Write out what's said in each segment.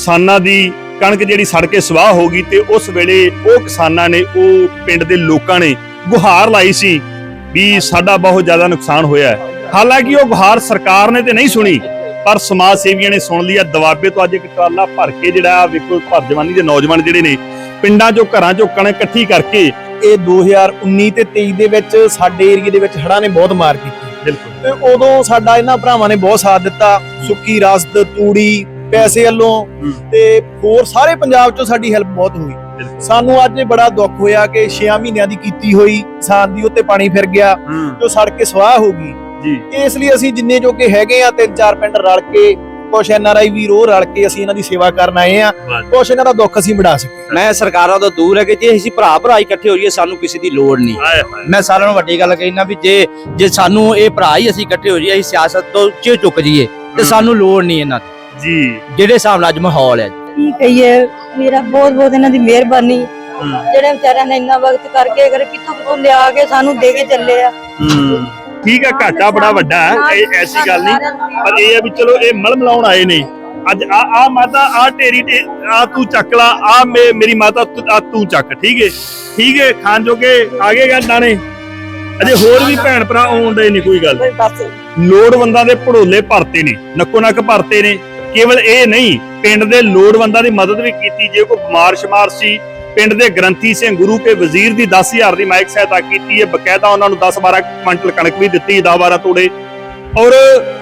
ਕਿਸਾਨਾਂ ਦੀ ਕਣਕ ਜਿਹੜੀ ਸੜ ਕੇ ਸਵਾਹ ਹੋ ਗਈ ਤੇ ਉਸ ਵੇਲੇ ਉਹ ਕਿਸਾਨਾਂ ਨੇ ਉਹ ਪਿੰਡ ਦੇ ਲੋਕਾਂ ਨੇ ਗੁਹਾਰ ਲਾਈ ਸੀ ਵੀ ਸਾਡਾ ਬਹੁਤ ਜ਼ਿਆਦਾ ਨੁਕਸਾਨ ਹੋਇਆ ਹੈ। ਹਾਲਾਂਕਿ ਉਹ ਗੁਹਾਰ ਸਰਕਾਰ ਨੇ ਤੇ ਨਹੀਂ ਸੁਣੀ ਪਰ ਸਮਾਜ ਸੇਵੀਆਂ ਨੇ ਸੁਣ ਲਿਆ ਦਵਾਬੇ ਤੋਂ ਅੱਜ ਇੱਕ ਟਰਾਲਾ ਭਰ ਕੇ ਜਿਹੜਾ ਵੇਖੋ ਭਰ ਜਵਾਨੀ ਦੇ ਨੌਜਵਾਨ ਜਿਹੜੇ ਨੇ ਪਿੰਡਾਂ ਚੋਂ ਘਰਾਂ ਚੋਂ ਕਣਕ ਇਕੱਠੀ ਕਰਕੇ ਇਹ 2019 ਤੇ 23 ਦੇ ਵਿੱਚ ਸਾਡੇ ਏਰੀਏ ਦੇ ਵਿੱਚ ਹੜ੍ਹਾਂ ਨੇ ਬਹੁਤ ਮਾਰ ਕੀਤੀ ਬਿਲਕੁਲ। ਤੇ ਉਦੋਂ ਸਾਡਾ ਇਹਨਾਂ ਭਰਾਵਾਂ ਨੇ ਬਹੁਤ ਸਾਥ ਦਿੱਤਾ। ਸੁੱਕੀ ਰਸਦ ਤੂੜੀ ਪੈਸੇ ਵੱਲੋਂ। ਤੇ ਹੋਰ ਸਾਰੇ ਪੰਜਾਬ ਚੋਂ ਸਾਡੀ ਹੈਲਪ ਬਹੁਤ ਹੋਈ। ਸਾਨੂੰ ਅੱਜ ਇਹ ਬੜਾ ਦੁੱਖ ਹੋਇਆ ਕਿ 6 ਮਹੀਨਿਆਂ ਦੀ ਕੀਤੀ ਹੋਈ ਕਿਸਾਨ ਦੀ ਉੱਤੇ ਪਾਣੀ ਫਿਰ ਗਿਆ ਜੋ ਸੜ ਕੇ ਸਵਾਹ ਹੋ ਗਈ। ਜੀ। ਇਸ ਲਈ ਅਸੀਂ ਜਿੰਨੇ ਜੋਗੇ ਹੈਗੇ ਆ ਤਿੰਨ ਚਾਰ ਪਿੰਡ ਰਲ ਕੇ ਕੁਛ ਐਨਆਰਆਈ ਵੀਰ ਉਹ ਰਲ ਕੇ ਅਸੀਂ ਇਹਨਾਂ ਦੀ ਸੇਵਾ ਕਰਨ ਆਏ ਆ ਕੁਛ ਇਹਨਾਂ ਦਾ ਦੁੱਖ ਅਸੀਂ ਵੰਡਾ ਸਕੀਏ। ਮੈਂ ਸਰਕਾਰਾਂ ਤੋਂ ਦੂਰ ਹੈ ਕਿ ਜੇ ਅਸੀਂ ਭਰਾ ਭਰਾ ਇਕੱਠੇ ਹੋਈਏ ਸਾਨੂੰ ਕਿਸੇ ਦੀ ਲੋੜ ਨਹੀਂ। ਮੈਂ ਸਾਰਿਆਂ ਨੂੰ ਵੱਡੀ ਗੱਲ ਕਹਿਣਾ ਵੀ ਜੇ ਜੇ ਸਾਨੂੰ ਇਹ ਭਰਾ ਹੀ ਅਸੀਂ ਇਕੱਠੇ ਹੋ ਜਾਈਏ ਅਸੀਂ ਸਿਆਸਤ ਤੋਂ ਚੇ ਚੁੱਕ ਜਾਈਏ ਤੇ। ਸਾਨੂੰ ਲੋੜ ਨਹੀਂ ਇਹਨਾਂ ਦੀ। ਜੀ। ਜਿਹੜੇ ਹਿਸਾਬ ਨਾਲ ਅੱਜ ਮਾਹੌਲ ਹੈ। ਕੀ ਕਹੀਏ ਮੇਰਾ ਬਹੁਤ ਬਹੁਤ ਇਹਨਾਂ ਦੀ ਮਿਹਰਬਾਨੀ। ਜਿਹੜੇ ਵਿਚਾਰਿਆਂ ਨੇ ਇੰਨਾ ਵਕਤ ਕਰਕੇ ਅਗਰ ਕਿੱਥੋਂ ਕਿੱਥੋਂ ਲਿਆ ਕੇ ਸਾਨੂੰ ਦੇ ਕੇ ਚੱਲੇ ਆ। ਹੂੰ। ਠੀਕ ਹੈ ਘਾਟਾ ਬੜਾ ਵੱਡਾ ਹੈ ਇਹ ਐਸੀ ਗੱਲ ਨਹੀਂ। ਪਰ ਇਹ ਹੈ ਵੀ ਚਲੋ ਇਹ ਮਲ ਮਲਾਉਣ ਆਏ ਨੇ। ਅੱਜ ਆ ਆ ਮਾਤਾ ਆ ਢੇਰੀ ਤੇ ਆ ਤੂੰ ਚੱਕ ਲਾ ਆ ਮੇਰੀ ਮਾਤਾ ਤੂੰ- ਆ ਤੂੰ ਚੱਕ ਠੀਕ ਹੈ ਠੀਕ ਹੈ ਖਾਣ ਜੋਗੇ ਆਗੇ ਗਾ ਦਾਣੇ ਅਜੇ ਹੋਰ ਵੀ ਭੈਣ ਭਰਾ ਆਉਂਦੇ ਨਹੀਂ ਕੋਈ ਗੱਲ ਲੋੜਵੰਦਾਂ ਦੇ ਭੜੋਲੇ ਭਰਤੇ ਨੇ ਨੱਕੋ ਨੱਕ ਭਰਤੇ ਨੇ। ਕੇਵਲ ਇਹ ਨਹੀਂ, ਪਿੰਡ ਦੇ ਲੋੜਵੰਦਾਂ ਦੀ ਮਦਦ ਵੀ ਕੀਤੀ, ਜੇ ਕੋਈ ਬਿਮਾਰ ਸ਼ਮਾਰ ਸੀ, ਪਿੰਡ ਦੇ ਗ੍ਰੰਥੀ ਸਿੰਘ ਗੁਰੂ ਕੇ ਵਜ਼ੀਰ ਦੀ 10000 ਦੀ ਮਾਇਕ ਸਹਾਇਤਾ ਕੀਤੀ ਹੈ, ਬਕਾਇਦਾ ਉਹਨਾਂ ਨੂੰ 10-12 ਕੁਇੰਟਲ ਕਣਕ ਵੀ ਦਿੱਤੀ 10-12 ਤੋੜੇ ਔਰ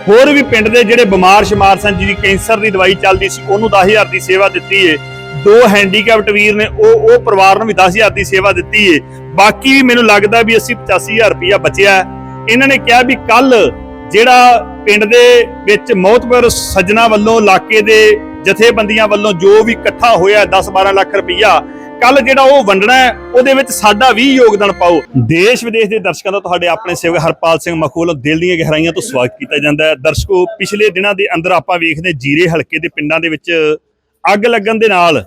ਹੋਰ ਵੀ ਪਿੰਡ ਦੇ ਜਿਹੜੇ ਬਿਮਾਰ ਸ਼ਮਾਰ ਸਨ, ਜਿਹਦੀ ਕੈਂਸਰ ਦੀ ਦਵਾਈ ਚੱਲਦੀ ਸੀ, ਉਹਨੂੰ 10000 ਦੀ ਸੇਵਾ ਦਿੱਤੀ ਹੈ। ਦੋ ਹੈਂਡੀਕੈਪਟ ਵੀਰ ਨੇ, ਉਹ ਉਹ ਪਰਿਵਾਰ ਨੂੰ ਵੀ 10000 ਦੀ ਸੇਵਾ ਦਿੱਤੀ ਹੈ। ਬਾਕੀ ਵੀ ਮੈਨੂੰ ਲੱਗਦਾ ਵੀ 80 85000 ਰੁਪਇਆ ਬਚਿਆ ਇਹਨਾਂ ਨੇ ਕਿਹਾ ਵੀ ਕੱਲ ਜਿਹੜਾ ਪਿੰਡ ਦੇ ਵਿੱਚ ਮੌਤਬਰ ਸੱਜਣਾ ਵੱਲੋਂ, ਇਲਾਕੇ ਦੇ ਜਥੇਬੰਦੀਆਂ ਵੱਲੋਂ ਜੋ ਵੀ ਇਕੱਠਾ ਹੋਇਆ 10-12 ਲੱਖ ਰੁਪਈਆ, ਕੱਲ ਜਿਹੜਾ ਉਹ ਵੰਡਣਾ ਉਹਦੇ ਵਿੱਚ ਸਾਡਾ ਵੀ ਯੋਗਦਾਨ ਪਾਓ। ਦੇਸ਼ ਵਿਦੇਸ਼ ਦੇ ਦਰਸ਼ਕਾਂ ਦਾ ਤੁਹਾਡੇ ਆਪਣੇ ਸੇਵਕ ਹਰਪਾਲ ਸਿੰਘ ਮਖੂਲ ਦਿਲ ਦੀਆਂ ਗਹਿਰਾਈਆਂ ਤੋਂ ਸਵਾਗਤ ਕੀਤਾ ਜਾਂਦਾ ਹੈ। ਦਰਸ਼ਕੋ, ਪਿਛਲੇ ਦਿਨਾਂ ਦੇ ਅੰਦਰ ਆਪਾਂ ਵੇਖਦੇ ਜੀਰੇ ਹਲਕੇ ਦੇ ਪਿੰਡਾਂ ਦੇ ਵਿੱਚ ਅੱਗ ਲੱਗਣ ਦੇ ਨਾਲ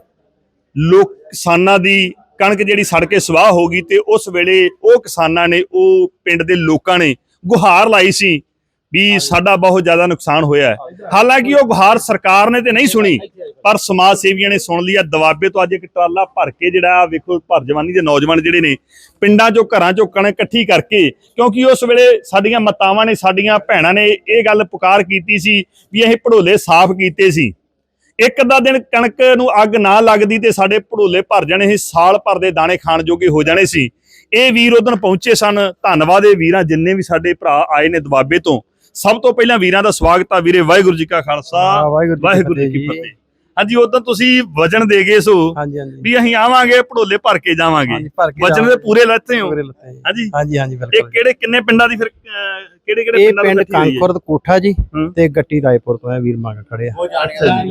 ਲੋਕ ਕਿਸਾਨਾਂ ਦੀ ਕਣਕ ਜਿਹੜੀ ਸੜ ਕੇ ਸਵਾਹ ਹੋ ਗਈ ਤੇ ਉਸ ਵੇਲੇ ਉਹ ਕਿਸਾਨਾਂ ਨੇ, ਉਹ ਪਿੰਡ ਦੇ ਲੋਕਾਂ ਨੇ ਗੁਹਾਰ ਲਾਈ ਸੀ ਵੀ ਸਾਡਾ ਬਹੁਤ ਜ਼ਿਆਦਾ ਨੁਕਸਾਨ ਹੋਇਆ ਹੈ। ਹਾਲਾਂਕਿ ਉਹ ਗੁਹਾਰ ਸਰਕਾਰ ਨੇ ਤੇ ਨਹੀਂ ਸੁਣੀ ਪਰ ਸਮਾਜ ਸੇਵੀਆਂ ਨੇ ਸੁਣ ਲਿਆ ਦਵਾਬੇ ਤੋਂ ਅੱਜ ਇੱਕ ਟਰਾਲਾ ਭਰ ਕੇ ਜਿਹੜਾ ਵੇਖੋ ਭਰ ਜਵਾਨੀ ਦੇ ਨੌਜਵਾਨ ਜਿਹੜੇ ਨੇ ਪਿੰਡਾਂ ਚੋਂ ਘਰਾਂ ਚੋਂ ਕਣਕ ਇਕੱਠੀ ਕਰਕੇ ਕਿਉਂਕਿ ਉਸ ਵੇਲੇ ਸਾਡੀਆਂ ਮਾਤਾਵਾਂ ਨੇ ਸਾਡੀਆਂ ਭੈਣਾਂ ਨੇ ਇਹ ਗੱਲ ਪੁਕਾਰ ਕੀਤੀ ਸੀ ਵੀ ਇਹ ਭੜੋਲੇ ਸਾਫ਼ ਕੀਤੇ ਸੀ। ਇੱਕ ਅੱਧਾ ਦਿਨ ਕਣਕ ਨੂੰ ਅੱਗ ਨਾ ਲੱਗਦੀ ਤੇ ਸਾਡੇ ਭੜੋਲੇ ਭਰ ਜਾਣੇ ਸੀ ਸਾਲ ਭਰ ਦੇ ਦਾਣੇ ਖਾਣ ਜੋਗੇ ਹੋ ਜਾਣੇ ਸੀ। ਇਹ ਵੀਰ ਉਦੋਂ ਪਹੁੰਚੇ ਸਨ। ਧੰਨਵਾਦ ਇਹ ਵੀਰਾਂ ਜਿੰਨੇ ਵੀ ਸਾਡੇ ਭਰਾ ਆਏ ਨੇ ਦਵਾਬੇ ਤੋਂ। ਸਭ ਤੋਂ ਪਹਿਲਾਂ ਵੀਰਾਂ ਦਾ ਸਵਾਗਤ ਆ। ਵੀਰੇ ਵਾਹਿਗੁਰੂ ਜੀ ਕਾ ਖਾਲਸਾ ਵਾਹਿਗੁਰੂ ਜੀ ਕੀ ਫਤਿਹ। ਹਾਂਜੀ ਉਦੋਂ ਤੁਸੀਂ ਵਜਨ ਦੇ ਗਏ ਸੋ ਹਾਂਜੀ ਹਾਂਜੀ। ਵੀ ਅਸੀਂ ਆਵਾਂਗੇ ਭੜੋਲੇ ਭਰ ਕੇ ਜਾਵਾਂਗੇ। ਵਜਨ ਦੇ ਪੂਰੇ ਲੱਤੇ ਹੋ। ਹਾਂਜੀ। ਹਾਂਜੀ ਹਾਂਜੀ ਇਹ ਬਿਲਕੁਲ। ਕਿਹੜੇ ਕਿੰਨੇ ਪਿੰਡਾਂ ਦੀ ਫਿਰ ਕਿਹੜੇ ਕਿਹੜੇ ਇਹ ਪਿੰਡਾਂ ਪਿੰਡ ਦੀ ਇਕੱਠੀ ਹੈ? ਕਾਂਖੁਰਦ ਕੋਠਾ ਜੀ। ਤੇ ਗੱਟੀ ਰਾਏਪੁਰ ਤੋਂ ਹੈ ਵੀਰ ਮੰਗ ਖੜੇ ਆ।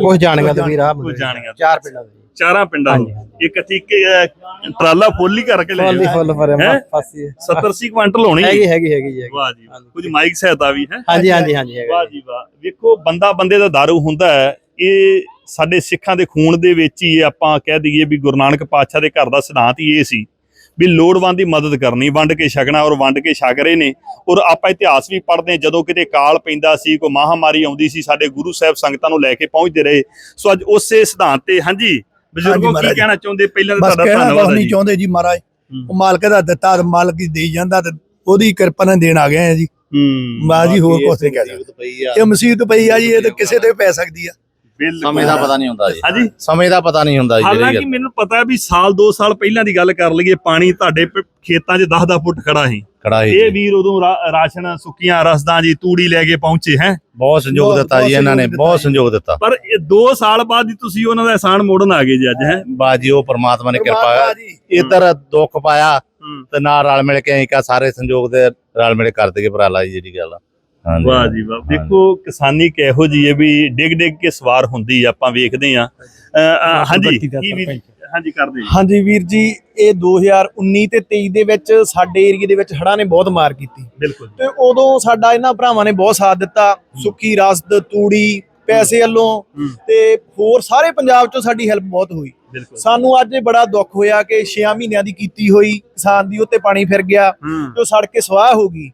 ਕੁਝ ਜਾਣੀਆਂ ਤੇ ਵੀਰ ਆ। ਚਾਰ ਪਿੰਡਾਂ ਦੇ। ਚਾਰਾਂ ਪਿੰਡਾਂ ਨੂੰ। ਇੱਕ ਠੀਕ ਟਰਾਲਾ ਫੁੱਲ ਹੀ ਕਰਕੇ ਲੈ ਫੁੱਲ। ਫੁੱਲ ਹੈਂ? ਪਾਸੀ 70 80 ਕੁਇੰਟਲ ਹੋਣੀ ਹੈਗੀ ਹੈਗੀ ਹੈਗੀ ਜੀ। ਵਾਹ ਜੀ। ਕੁਝ ਮਾਈਕ ਸਹਾਇਤਾ ਵੀ ਹੈ। ਹਾਂਜੀ ਹਾਂਜੀ ਹਾਂਜੀ ਵਾਹ ਜੀ ਵਾਹ। ਵੇਖੋ ਬੰਦਾ ਬੰਦੇ ਦਾ ਦਾਰੂ ਹੁੰਦਾ ਹੈ। ਇਹ ਸਾਡੇ ਸਿੱਖਾਂ ਦੇ ਖੂਨ ਦੇ ਵਿੱਚ ਹੀ ਆਪਾਂ ਕਹਿ ਦਈਏ ਵੀ ਗੁਰੂ ਨਾਨਕ ਪਾਤਸ਼ਾਹ ਦੇ ਘਰ ਦਾ ਸਿਧਾਂਤ ਹੀ ਇਹ ਸੀ ਵੀ ਲੋੜਵੰਦ ਦੀ ਮਦਦ ਕਰਨੀ ਵੰਡ ਕੇ ਛਕਣਾ ਔਰ ਵੰਡ ਕੇ ਛਕ ਰਹੇ ਨੇ ਔਰ ਆਪਾਂ ਇਤਿਹਾਸ ਵੀ ਪੜ੍ਹਦੇ ਹਾਂ, ਜਦੋਂ ਕਿਤੇ ਕਾਲ ਪੈਂਦਾ ਸੀ ਕੋਈ ਮਹਾਮਾਰੀ ਆਉਂਦੀ ਸੀ ਸਾਡੇ ਗੁਰੂ ਸਾਹਿਬ ਸੰਗਤਾਂ ਨੂੰ ਲੈ ਕੇ ਪਹੁੰਚਦੇ ਰਹੇ। ਸੋ ਅੱਜ ਉਸੇ ਸਿਧਾਂਤ ਤੇ ਹਾਂਜੀ ਬਜ਼ੁਰਗੋ ਕੀ। ਕਹਿਣਾ ਚਾਹੁੰਦੇ? ਪਹਿਲਾਂ ਤਾਂ ਤੁਹਾਡਾ ਧੰਨਵਾਦ ਜੀ। ਚਾਹੁੰਦੇ ਜੀ ਮਹਾਰਾਜ। ਉਹ ਮਾਲਕ ਦਾ ਦਿੱਤਾ ਤੇ ਮਾਲਕ ਹੀ ਦੇਈ ਜਾਂਦਾ ਤੇ ਉਹਦੀ ਕਿਰਪਾ ਨਾਲ ਦੇਣ ਆ ਗਏ ਆ ਜੀ। ਹੂੰ। ਮਾਂ ਜੀ ਹੋਰ ਕੁਛ ਨਹੀਂ ਕਹਿ ਸਕਦੇ। ਇਹ ਮੁਸੀਬਤ ਪਈ ਆ ਜੀ ਇਹ ਤਾਂ ਕਿਸੇ ਤੇ ਪੈ ਸਕਦੀ ਆ। ਸਮੇਂ ਦਾ ਪਤਾ ਨਹੀਂ ਹੁੰਦਾ ਜੀ। ਹਾਂਜੀ? ਸਮੇਂ ਦਾ ਪਤਾ ਨਹੀਂ ਹੁੰਦਾ ਜੀ ਜਿਹੜੀ ਹਾਲਾਂਕਿ ਗੱਲ। ਮੈਨੂੰ ਪਤਾ ਹੈ ਵੀ ਸਾਲ 2 ਸਾਲ ਪਹਿਲਾਂ ਦੀ ਗੱਲ ਕਰ ਲਈਏ ਪਾਣੀ ਤੁਹਾਡੇ ਪ- ਖੇਤਾਂ 'ਚ 10-10 ਫੁੱਟ ਖੜਾ ਸੀ। ਖੜਾ ਹੀ ਇਹ ਵੀਰ ਉਦੋਂ ਰਾ- ਰਾਸ਼ਨ ਸੁੱਕੀਆਂ ਰਸਦਾਂ ਜੀ ਤੂੜੀ ਲੈ ਕੇ ਪਹੁੰਚੇ ਹੈ? ਬਹੁਤ ਸੰਯੋਗ ਬਹੁਤ- ਦਿੱਤਾ ਜੀ ਬਹੁਤ ਇਹਨਾਂ ਨੇ ਸੰਯੋਗ ਬਹੁਤ ਦਿੱਤਾ ਸੰਯੋਗ ਦਿੱਤਾ। ਪਰ ਇਹ 2 ਸਾਲ ਬਾਅਦ ਹੀ ਤੁਸੀਂ ਉਹਨਾਂ ਦਾ ਅਹਿਸਾਨ ਮੋੜਨ ਆ ਗਏ ਜੀ ਅੱਜ ਹੈ? ਬਾਜੀ ਉਹ ਪ੍ਰਮਾਤਮਾ ਨੇ ਕਿਰਪਾ ਜੀ। ਇਧਰ ਦੁੱਖ ਪਾਇਆ ਤੇ ਨਾਲ ਰਲ ਮਿਲ ਕੇ ਅਸੀਂ ਕਾ ਸਾਰੇ ਸੰਯੋਗ ਦੇ ਰਲ ਮਿਲ ਕਰ ਦਈਏ ਭਰਾਲਾ ਜੀ ਜਿਹੜੀ ਗੱਲ ਆ। ਵਾਹ ਜੀ ਵਾਹ। ਦੇਖੋ ਕਿਸਾਨੀ ਕਿਹੋ ਜੀ ਹੈ ਵੀ ਡਿੱਗ ਡਿੱਗ ਕੇ ਸਵਾਰ ਹੁੰਦੀ ਆਪਾਂ ਵੇਖਦੇ ਆ ਹਾਂਜੀ ਕੀ ਵੀ ਹਾਂਜੀ ਕਰਦੇ ਜੀ। ਹਾਂਜੀ ਵੀਰ ਜੀ ਇਹ 2019 ਤੇ 23 ਦੇ ਵਿੱਚ ਸਾਡੇ ਏਰੀਏ ਦੇ ਵਿੱਚ ਹੜ੍ਹਾਂ ਨੇ ਬਹੁਤ ਮਾਰ ਕੀਤੀ। ਬਿਲਕੁਲ। ਤੇ ਉਦੋਂ ਸਾਡਾ ਇਹਨਾਂ ਭਰਾਵਾਂ ਨੇ ਬਹੁਤ ਸਾਥ ਦਿੱਤਾ ਸੁੱਕੀ ਰਸਦ ਤੂੜੀ ਪੈਸੇ ਵੱਲੋਂ। ਤੇ ਹੋਰ ਸਾਰੇ ਪੰਜਾਬ ਚੋਂ ਸਾਡੀ ਹੈਲਪ ਬਹੁਤ ਹੋਈ। ਸਾਨੂੰ ਅੱਜ ਬੜਾ ਦੁੱਖ ਹੋਇਆ ਕਿ 6 ਮਹੀਨਿਆਂ ਦੀ ਕੀਤੀ ਹੋਈ ਕਿਸਾਨ ਦੀ ਉੱਤੇ ਪਾਣੀ ਫਿਰ ਗਿਆ ਜੋ ਸੜ ਕੇ ਸਵਾਹ ਹੋ ਗਈ।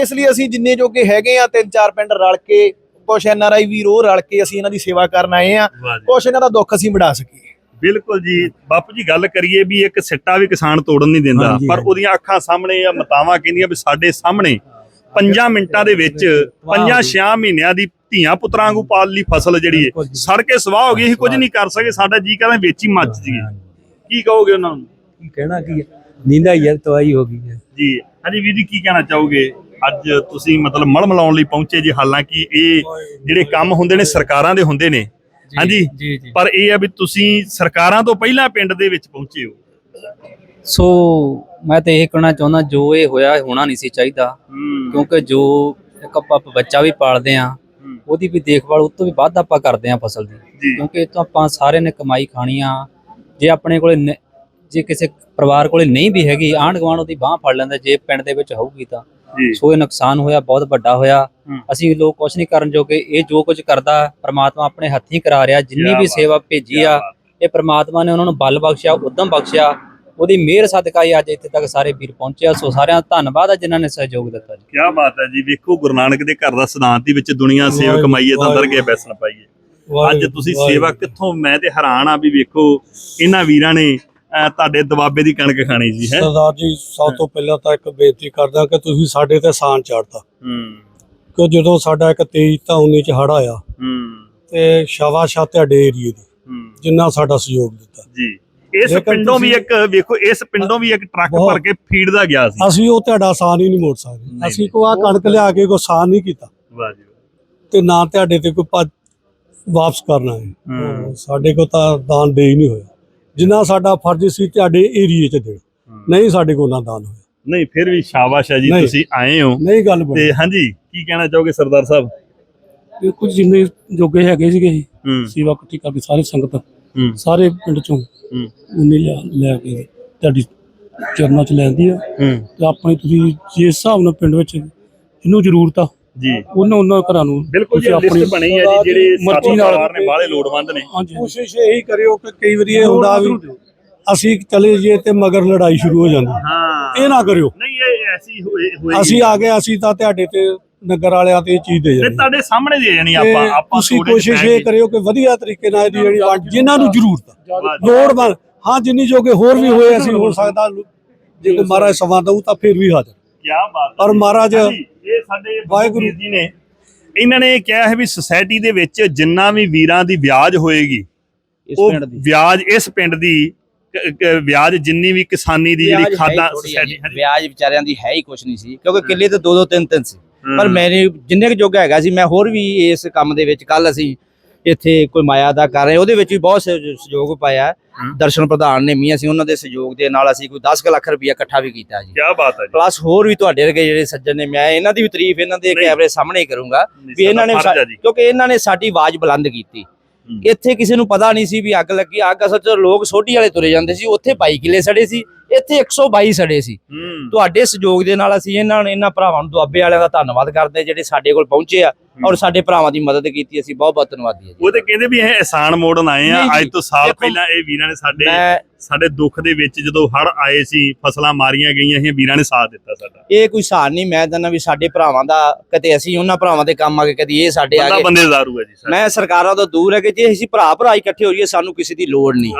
ਇਸ ਲਈ ਅਸੀਂ ਜਿੰਨੇ ਜੋਗੇ ਹੈਗੇ ਆ ਤਿੰਨ ਚਾਰ ਪਿੰਡ ਰਲ ਕੇ ਕੁਝ ਐਨ ਆਰ ਆਈ ਵੀਰ ਉਹ ਰਲ ਕੇ ਅਸੀਂ ਇਹਨਾਂ ਦੀ ਸੇਵਾ ਕਰਨ ਆਏ ਆ ਜੀ। ਕੁਝ ਇਹਨਾਂ ਦਾ ਦੁੱਖ ਅਸੀਂ ਵੰਡਾ ਸਕੀਏ। ਬਿਲਕੁਲ ਜੀ। ਬਾਪੂ ਜੀ ਗੱਲ ਕਰੀਏ ਵੀ ਇੱਕ ਸਿੱਟਾ ਵੀ ਕਿਸਾਨ ਤੋੜਨ ਨਹੀਂ ਦਿੰਦਾ ਪਰ। ਉਹਦੀਆਂ ਅੱਖਾਂ ਸਾਹਮਣੇ ਆ ਮਤਾਵਾਂ ਕਹਿੰਦੀਆਂ ਵੀ ਸਾਡੇ ਸਾਹਮਣੇ ਪੰਜਾਂ ਮਿੰਟਾਂ ਦੇ ਵਿੱਚ ਪੰਜਾਂ ਛਿਆਂ ਮਹੀਨਿਆਂ ਦੀ ਧੀਆਂ ਪੁੱਤਰਾਂ ਵਾਂਗੂ ਪਾਲ ਲਈ ਫਸਲ ਜਿਹੜੀ ਹੈ ਸੜ ਕੇ ਸਵਾਹ ਹੋ ਗਈ ਅਸੀਂ ਕੁਝ ਨਹੀਂ ਕਰ ਸਕੇ ਸਾਡਾ ਜੀ ਕਹਿੰਦਾ ਵੇਚੀ ਮੱਚ ਜੀਏ ਕੀ ਕਹੋਗੇ ਉਹਨਾਂ ਨੂੰ? ਕੀ ਕਹਿਣਾ ਕੀ ਹੈ? ਨੀਂਦਾ ਯਾਰ ਤਵਾਈ ਹੋ ਗਈ ਹੈ। ਜੀ। ਹਾਂਜੀ ਵੀਰ ਜੀ ਕੀ ਕਹਿਣਾ ਚਾਹੋਗੇ? ਅੱਜ ਤੁਸੀਂ ਮਤਲਬ ਮਲ ਮਲਾਉਣ ਲਈ ਪਹੁੰਚੇ ਜੀ ਹਾਲਾਂਕਿ ਇਹ ਜਿਹੜੇ ਕੰਮ ਹੁੰਦੇ ਨੇ ਸਰਕਾਰਾਂ ਦੇ ਹੁੰਦੇ ਨੇ। ਹਾਂਜੀ? ਪਰ ਇਹ ਆ ਵੀ ਤੁਸੀਂ ਸਰਕਾਰਾਂ ਤੋਂ ਪਹਿਲਾਂ ਪਿੰਡ ਦੇ ਵਿੱਚ ਪਹੁੰਚੇ ਹੋ। ਸੋ ਮੈਂ ਤਾਂ ਇਹ ਕਹਿਣਾ ਚਾਹੁੰਦਾ ਜੋ ਇਹ ਹੋਇਆ ਹੋਣਾ ਨਹੀਂ ਸੀ ਚਾਹੀਦਾ। ਕਿਉਂਕਿ ਜੋ ਇੱਕ ਆਪਾਂ ਬੱਚਾ ਵੀ ਪਾਲਦੇ ਆ ਉਹਦੀ ਵੀ ਦੇਖਭਾਲ ਉਸ ਤੋਂ ਵੀ ਵੱਧ ਆਪਾਂ ਕਰਦੇ ਆ ਫਸਲ ਦੀ। ਕਿਉਂਕਿ ਇਹ ਤੋਂ ਆਪਾਂ ਸਾਰੇ ਨੇ ਕਮਾਈ ਖਾਣੀ ਆ। ਜੇ ਆਪਣੇ ਕੋਲੇ ਜੇ ਕਿਸੇ ਪਰਿਵਾਰ ਕੋਲੇ ਨਹੀਂ ਵੀ ਹੈਗੀ ਆਂਢ ਗੁਆਂਢ ਉਹਦੀ ਬਾਹ ਫੜ ਲੈਂਦਾ ਜੇ ਪਿੰਡ ਦੇ ਵਿੱਚ ਹੋਊਗੀ ਤਾਂ। ਸੋ ਇਹ ਨੁਕਸਾਨ ਹੋਇਆ ਬਹੁਤ ਵੱਡਾ ਹੋਇਆ। ਅਸੀਂ ਲੋਕ ਕੁਝ ਨਹੀਂ ਕਰਨ ਜੋਗੇ ਇਹ ਜੋ ਕੁਝ ਕਰਦਾ ਪ੍ਰਮਾਤਮਾ ਆਪਣੇ ਹੱਥੀਂ ਕਰਾ ਰਿਹਾ ਜਿੰਨੀ ਵੀ ਸੇਵਾ ਭੇਜੀ ਆ ਇਹ ਪ੍ਰਮਾਤਮਾ ਨੇ ਉਹਨਾਂ ਨੂੰ ਬਲ ਬਖਸ਼ਿਆ ਉਦਮ ਬਖਸ਼ਿਆ। ਉਹਦੀ ਮਿਹਰ ਸਦਕਾ ਹੀ ਅੱਜ ਇੱਥੇ ਤੱਕ ਸਾਰੇ ਵੀਰ ਪਹੁੰਚਿਆ ਸੋ ਸਾਰਿਆਂ ਦਾ ਧੰਨਵਾਦ ਆ ਜਿਨ੍ਹਾਂ ਨੇ ਸਹਿਯੋਗ ਦਿੱਤਾ ਜੀ। ਕੀ ਬਾਤ ਹੈ ਜੀ ਵੇਖੋ ਗੁਰੂ ਨਾਨਕ ਦੇ ਘਰ ਦਾ ਸਿਧਾਂਤ ਦੇ ਵਿੱਚ ਦੁਨੀਆ ਸੇਵ ਕਮਾਈਏ ਤਾਂ ਦਰਗੇ ਬੈਸਣ ਪਾਈਏ। ਅੱਜ ਤੁਸੀਂ ਸੇਵਾ ਕਿੱਥੋਂ ਮੈਂ ਤੇ ਹੈਰਾਨ ਆ ਵੀ ਵੇਖੋ ਇਹਨਾਂ ਵੀਰਾਂ ਨੇ ਤੁਹਾਡੇ ਦਬਾਬੇ ਦੀ ਕਣਕ ਖਾਣੀ ਜੀ ਹੈ? ਸਰਦਾਰ ਜੀ ਸਭ ਤੋਂ ਪਹਿਲਾਂ ਤਾਂ ਇੱਕ ਬੇਨਤੀ ਕਰਦਾ ਕਿ ਤੁਸੀਂ ਸਾਡੇ ਤੇ ਆਸਾਨ ਚਾੜਤਾ। ਹੂੰ। ਕਿ ਜਦੋਂ ਸਾਡਾ ਇੱਕ 23 ਤਾਂ 19 ਚ ਹੜ ਆਇਆ ਹੂੰ। ਤੇ ਸ਼ਾਬਾਸ਼ ਤੁਹਾਡੇ ਏਰੀਏ ਦੀ ਹੂੰ। ਜਿੰਨਾ ਸਾਡਾ ਸਹਿਯੋਗ ਦਿੱਤਾ। ਜੀ। ਇਸ ਪਿੰਡੋਂ ਵੀ ਇੱਕ ਵੇਖੋ ਇਸ ਪਿੰਡੋਂ ਵੀ ਇੱਕ ਟਰੱਕ ਭਰ ਕੇ ਫੀਡ ਦਾ ਗਿਆ ਸੀ। ਅਸੀਂ ਉਹ ਤੁਹਾਡਾ ਆਸਾਨ ਹੀ ਨਹੀਂ ਮੋੜ ਸਕਦੇ। ਅਸੀਂ ਕੋ ਆ ਕਣਕ ਲਿਆ ਕੇ ਕੋ ਆਸਾਨ ਨਹੀਂ ਕੀਤਾ। ਵਾਹ ਜੀ। ਤੇ ਨਾ ਤੁਹਾਡੇ ਤੇ ਕੋਈ ਵਾਪਸ ਕਰਨਾ ਹੈ। ਸਾਡੇ ਕੋ ਤਾਂ ਦਾਨ ਦੇ ਹੀ ਨਹੀਂ ਹੋਇਆ। ਜਿੰਨਾ ਸਾਡਾ ਫਰਜ਼ ਸੀ ਤੁਹਾਡੇ ਏਰੀਏ ਚ ਦੇ। ਨਹੀਂ ਸਾਡੇ ਕੋਲ ਨਾ ਦਾਨ ਹੋਇਆ ਨਹੀਂ ਫਿਰ ਵੀ ਸ਼ਾਬਾਸ਼ ਹੈ ਜੀ ਨਹੀਂ। ਤੁਸੀਂ ਆਏ ਹੋ। ਨਹੀਂ ਗੱਲ ਬਣੀ। ਤੇ ਹਾਂਜੀ ਕੀ ਕਹਿਣਾ ਚਾਹੋਗੇ ਸਰਦਾਰ ਸਾਹਿਬ? ਇਹ ਕੁਝ ਜਿੰਨੇ ਜੋਗੇ ਹੈਗੇ ਸੀਗੇ ਜੀ ਹੂੰ। ਸੇਵਾ ਇਕੱਠੀ ਕਰਕੇ ਸਾਰੇ ਸੰਗਤ ਹੂੰ। ਸਾਰੇ ਪਿੰਡ ਚੋਂ ਹੂੰ। ਉਹਨੇ ਲਿਆ ਲੈ ਕੇ ਤੁਹਾਡੀ ਚਰਨਾਂ ਚ ਲੈਂਦੀ ਆ। ਹੂੰ। ਤੇ ਆਪਣੇ ਤੁਸੀਂ ਜਿਸ ਹਿਸਾਬ ਨਾਲ ਪਿੰਡ ਵਿੱਚ ਇਹਨੂੰ ਜ਼ਰੂਰਤ ਆ ਜੀ। ਉਹਨਾਂ ਉਹਨਾਂ ਘਰਾਂ ਨੂੰ ਬਿਲਕੁਲ ਜੀ ਲਿਸਟ ਬਣੀ ਹੈ ਜੀ ਜਿਹੜੇ ਮਰਜ਼ੀ ਨਾਲ ਨੇ ਬਾਹਲੇ ਲੋੜਵੰਦ ਨੇ। ਕੋਸ਼ਿਸ਼ ਇਹੀ ਕਰਿਓ ਕਿ ਕਈ ਵਾਰੀ ਇਹ ਹੁੰਦਾ ਵੀ ਅਸੀਂ ਚਲੇ ਜਾਈਏ ਤੇ ਮਗਰ ਲੜਾਈ ਸ਼ੁਰੂ ਹੋ ਜਾਂਦੀ। ਹਾਂ। ਇਹ ਨਾ ਕਰਿਓ। ਨਹੀਂ ਇਹ ਐਸੀ ਹੋਏ ਹੋਏ ਅਸੀਂ ਆ ਗਏ ਅਸੀਂ ਤਾਂ ਤੁਹਾਡੇ ਤੇ ਨਗਰ ਵਾਲਿਆਂ ਤੇ ਇਹ ਚੀਜ਼ ਦੇ ਜਾਣੀ। ਤੁਹਾਡੇ ਸਾਹਮਣੇ ਦੇ ਜਾਣੀ ਆਪਾਂ ਆਪਾਂ ਤੁਸੀਂ ਕੋਸ਼ਿਸ਼ ਇਹ ਕਰਿਓ ਕਿ ਵਧੀਆ ਤਰੀਕੇ ਨਾਲ ਇਹਦੀ ਜਿਹੜੀ ਵੰਡ- ਜਿਨ੍ਹਾਂ ਨੂੰ ਜ਼ਰੂਰਤ ਆ। ਲੋੜਵੰਦ ਹਾਂ ਜਿੰਨੀ ਜੋਗੇ ਹੋਰ ਵੀ ਹੋਏ ਅਸੀਂ ਹੋ ਸਕਦਾ ਜੇ ਕੋਈ ਮਹਾਰਾਜ ਸਮਾਂ ਦਊ ਤਾਂ ਫਿਰ ਵੀ ਹਾਜ਼ਰ। ਕਿਆ ਬਾਤ ਹੈ। ਪਰ ਜੀ। ਮਹਾਰਾਜ ਇਹ ਸਾਡੇ ਵਾਹਿਗੁਰੂ- ਜੀ ਨੇ ਇਹਨਾਂ ਨੇ ਕਿਹਾ ਹੈ ਵੀ ਸੁਸਾਇਟੀ ਦੇ ਵਿੱਚ ਜਿੰਨਾ ਵੀ ਵੀਰਾਂ ਦੀ ਵਿਆਜ ਹੋਏਗੀ ਇਸ ਉਹ ਪਿੰਡ ਦੀ। ਵਿਆਜ ਇਸ ਪਿੰਡ ਦੀ ਵਿਆਜ ਜਿੰਨੀ ਵੀ ਕਿਸਾਨੀ ਦੀ ਜਿਹੜੀ ਖਾਦਾਂ ਵਿਆਜ ਵਿਚਾਰਿਆਂ ਦੀ ਹੈ ਹੀ ਕੁਛ ਨਹੀਂ ਸੀ ਕਿਉਂਕਿ ਕਿੱਲੇ ਤੇ ਦੋ ਦੋ ਤਿੰਨ ਤਿੰਨ ਸੀ। ਪਰ। ਮੇਰੇ ਜਿੰਨੇ ਕੁ ਜੋਗਾ ਹੈਗਾ ਸੀ ਮੈਂ ਹੋਰ ਵੀ ਇਸ ਕੰਮ ਦੇ ਵਿੱਚ ਕੱਲ ਅਸੀਂ ਇੱਥੇ ਕੋਈ ਮਾਇਆ ਦਾ ਕਰ ਰਹੇ ਉਹਦੇ ਵਿੱਚ ਵੀ ਬਹੁਤ ਸਹਿ- ਸਹਿਯੋਗ ਪਾਇਆ। ਦਰਸ਼ਨ ਪ੍ਰਧਾਨ ਨੇ ਮੀਆਂ ਅਸੀਂ ਉਹਨਾਂ ਦੇ ਸਹਿਯੋਗ ਦੇ ਨਾਲ ਅਸੀਂ ਕੋਈ 10 ਕੁ ਲੱਖ ਰੁਪਇਆ ਇਕੱਠਾ ਵੀ ਕੀਤਾ ਜੀ ਕਿਆ ਬਾਤ ਹੈ ਜੀ ਪਲੱਸ ਹੋਰ ਵੀ ਤੁਹਾਡੇ ਵਰਗੇ ਜਿਹੜੇ ਸੱਜਣ ਨੇ ਮੈਂ ਇਹਨਾਂ ਦੀ ਵੀ ਤਾਰੀਫ ਇਹਨਾਂ ਦੇ। ਕੈਮਰੇ ਸਾਹਮਣੇ ਕਰੂੰਗਾ ਵੀ ਇਹਨਾਂ ਨੇ ਸਾ-। ਕਿਉਂਕਿ ਇਹਨਾਂ ਨੇ ਸਾਡੀ ਆਵਾਜ਼ ਬੁਲੰਦ ਕੀਤੀ। ਇੱਥੇ ਕਿਸੇ ਨੂੰ ਪਤਾ ਨਹੀਂ ਸੀ ਵੀ ਅੱਗ ਲੱਗੀ ਅੱਗ ਅਸਲ 'ਚ ਲੋਕ ਸੋਢੀ ਵਾਲੇ ਤੁਰੇ ਜਾਂਦੇ ਸੀ ਉੱਥੇ 22 ਕਿੱਲੇ ਸੜੇ ਸੀ ਇੱਥੇ 122 ਸੜੇ ਸੀ ਤੁਹਾਡੇ ਸਹਿਯੋਗ ਦੇ ਨਾਲ ਅਸੀਂ ਇਹਨਾਂ ਨੂੰ ਇਹਨਾਂ ਭਰਾਵਾਂ ਨੂੰ ਦੁਆਬੇ ਵਾਲਿਆਂ ਦਾ ਧੰਨਵਾਦ ਕਰਦੇ ਜਿਹੜੇ ਸਾਡੇ ਕੋਲ ਪਹੁੰਚੇ ਆ ਔਰ ਸਾਡੇ ਭਰਾਵਾਂ ਦੀ ਮਦਦ ਕੀਤੀ ਅਸੀਂ ਬਹੁਤ ਬਹੁਤ ਧੰਨਵਾਦੀ ਹਾਂ ਜੀ। ਉਹ ਤੇ ਕਹਿੰਦੇ ਵੀ ਇਹ ਆਸਾਨ ਮੋੜਨ ਆਏ ਆ। ਅੱਜ ਤੋਂ ਸਾਲ ਪਹਿਲਾਂ ਇਹ ਵੀਰਾਂ ਨੇ ਸਾਡੇ ਸਾਡੇ ਦੁੱਖ ਦੇ ਵਿੱਚ ਜਦੋਂ ਹੜ ਆਏ ਸੀ ਫਸਲਾਂ ਮਾਰੀਆਂ ਗਈਆਂ ਇਹ ਵੀਰਾਂ ਨੇ ਸਾਥ ਦਿੱਤਾ ਸਾਡਾ। ਇਹ ਕੋਈ ਸਾਨ ਨਹੀਂ ਮੈਂ ਕਹਿੰਦਾ ਵੀ ਸਾਡੇ ਭਰਾਵਾਂ ਦਾ ਕਦੇ ਅਸੀਂ ਉਹਨਾਂ ਭਰਾਵਾਂ ਦੇ ਕੰਮ ਆ ਕੇ ਕਦੀ ਇਹ ਸਾਡੇ ਆ ਗਏ। ਬੰਦੇ ਦਾਰੂ ਹੈ ਜੀ। ਮੈਂ ਸਰਕਾਰਾਂ ਤੋਂ ਦੂਰ ਹੈ ਕਿ ਜੇ ਅਸੀਂ ਭਰਾ ਭਰਾ ਇਕੱਠੇ ਹੋ ਜਾਈਏ ਸਾਨੂੰ ਕਿਸੇ ਦੀ ਲੋੜ ਨਹੀਂ।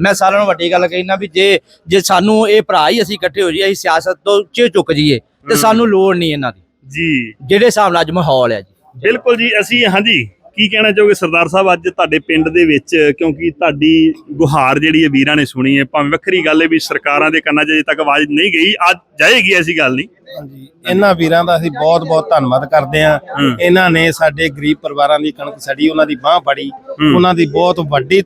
ਮੈਂ ਸਾਰਿਆਂ ਨੂੰ ਵੱਡੀ ਗੱਲ ਕਹਿਣਾ ਵੀ ਜੇ ਜੇ ਸਾਨੂੰ ਇਹ ਭਰਾ ਹੀ ਅਸੀਂ ਇਕੱਠੇ ਹੋ ਜਾਈਏ ਅਸੀਂ ਸਿਆਸਤ ਤੋਂ ਚੇ ਚੁੱਕ ਜਾਈਏ ਤੇ। ਸਾਨੂੰ ਲੋੜ ਨਹੀਂ ਇਹਨਾਂ ਦੀ। ਜੀ। ਜਿਹੜੇ ਹਿਸਾਬ ਨਾਲ ਅੱਜ ਮਾਹੌਲ ਹੈ ਜੀ। ਬਿਲਕੁਲ ਜੀ ਅਸੀਂ ਹਾਂਜੀ ਕੀ ਕਹਿਣਾ ਚਾਹੋਗੇ ਸਰਦਾਰ ਸਾਹਿਬ ਅੱਜ ਤੁਹਾਡੇ ਪਿੰਡ ਦੇ ਵਿੱਚ ਕਿਉਂਕਿ ਤੁਹਾਡੀ ਗੁਹਾਰ ਜਿਹੜੀ ਹੈ ਵੀਰਾਂ ਨੇ ਸੁਣੀ ਹੈ ਭਾਵੇਂ ਵੱਖਰੀ ਗੱਲ ਹੈ ਵੀ ਸਰਕਾਰਾਂ ਦੇ ਕੰਨਾਂ 'ਚ ਅਜੇ ਤੱਕ ਆਵਾਜ਼ ਨਹੀਂ ਗਈ ਅੱਜ ਜਾਏਗੀ ਐਸੀ ਗੱਲ ਨਹੀਂ। ਹਾਂਜੀ ਇਹਨਾਂ ਵੀਰਾਂ ਦਾ ਅਸੀਂ ਬਹੁਤ ਬਹੁਤ ਧੰਨਵਾਦ ਕਰਦੇ ਹਾਂ। ਇਹਨਾਂ ਨੇ ਸਾਡੇ ਗਰੀਬ ਪਰਿਵਾਰਾਂ ਦੀ ਕਣਕ ਸੜੀ ਉਹਨਾਂ ਦੀ ਬਾਹ ਫੜੀ। ਉਹਨਾਂ ਦੀ ਬਹੁਤ ਵੱਡੀ